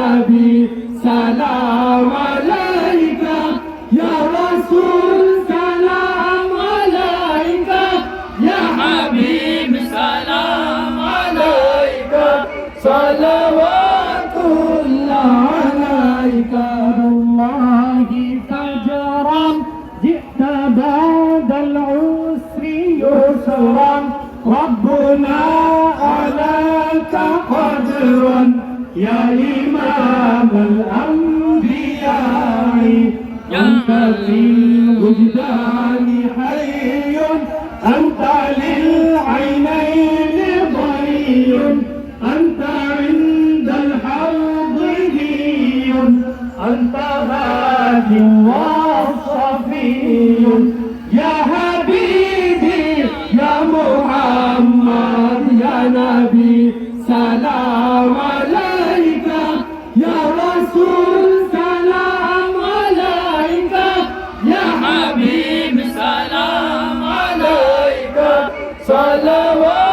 النبي سلام عليك يا رسول سلام عليك يا حبيب سلام عليك صلوات الله عليك الله فجرا جئت بعد العسر يسرا ربنا عليك قدرا يا إمام الأنبياء أنت في الوجدان حي أنت للعينين ضي أنت عند الحوض هي أنت هاد وصفي. يا حبيبي يا محمد يا نبي سلام salawat